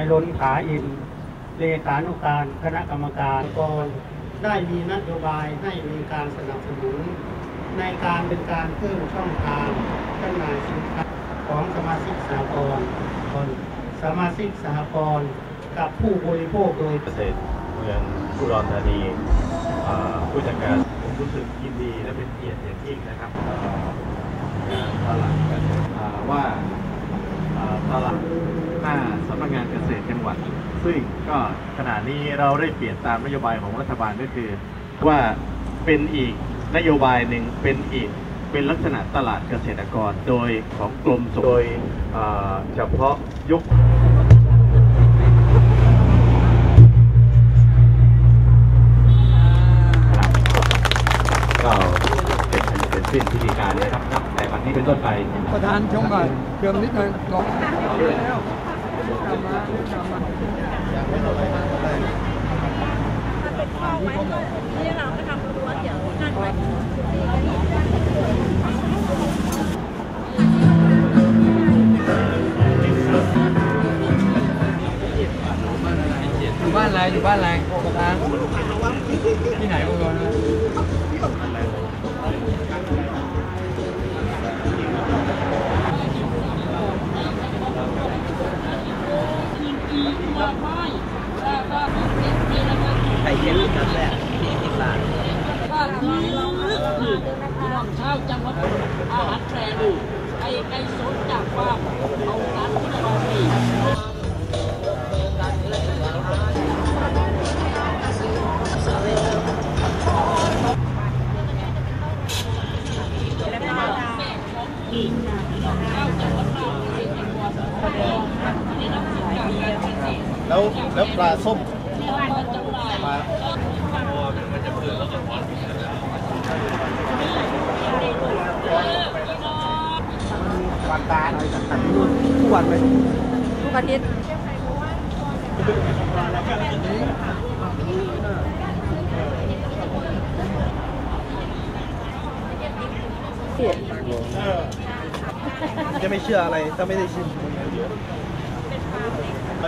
ายล้นขาอินเลขานุการคณะกรรมการกรได้มีนโยบายให้มีการสนับสนุน ในการเป็นการเพิ่มช่องทางจำหน่ายสินค้าของสมาชิกสหกรณ์คนสมาชิกสหกรณ์กับผู้บริโภคโดยเกษตรเมืองอุดรธานีอ่าผู้จัดการผมรู้สึกยินดีและเป็นเกียรติอย่างยิ่งนะครับอ่างานตลาดเกษตรอ่าว่าอ่าตลาดห น้าสำนักงานเกษตรจังหวัด ซึ่งก็ขณะนี้เราได้เปลี่ยนตามนโยบายของรัฐบาลก็คือ ว่าเป็นอีกนโยบายหนึ่งเป็นอีกเป็นลักษณะตลาดเกษตรกรโดยของกรมส่งโดยอ่าเฉพาะยกก็เป็นเป็นสิ้นพิธีการเลยครับนับแต่วันนี้เป็นต้นไป ประธานชมก่อนเชิญนิดหนึงลง เป็นข้อไว้ที่เราก็ทำรั้วเดี๋ยวนั่นไว้อยู่บ้า นอะไรอยู่บ้านอะไรประธานที่ไหนอุดรนะไข่เค็มกับแซ่บสี่สิบบาทพี่น้องชาวจังหวัดอาหารแปรรูปไก่ไก่สดจากฟาร์มเอาร้านคุณภาพดี แล้วแล้วปลาส้มปลาทุกวันไหมทุกอาทิตย์จะไม่เชื่ออะไรถ้าไม่ได้ชิม มี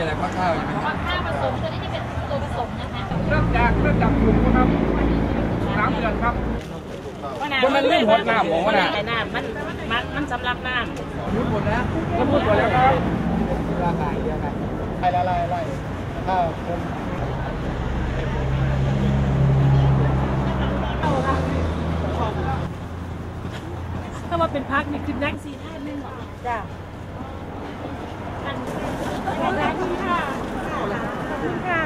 อะไรข้าวข้าวอยู่ไหมครับข้าวผสมตัวนี้จะเป็นตัวผสมนะคะเริ่มจากเริ่มจากกลุ่มนะครับสามเดือนครับว่ามันไม่หดน้ำหมอน่ะไอ้น้ำมันมันมันสำหรับน้พูดหมดแล้วก็พูดหมดแล้วครับราคาเยอะครับไล่ไล่ไล่ถ้าผมำ ถ้าว่าเป็นพักนี่คือนักสี่ท่านนึงจ้ะขอบคุณค่ะขอบคุณค่ะ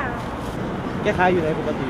แกขายอยู่ไหนปกติ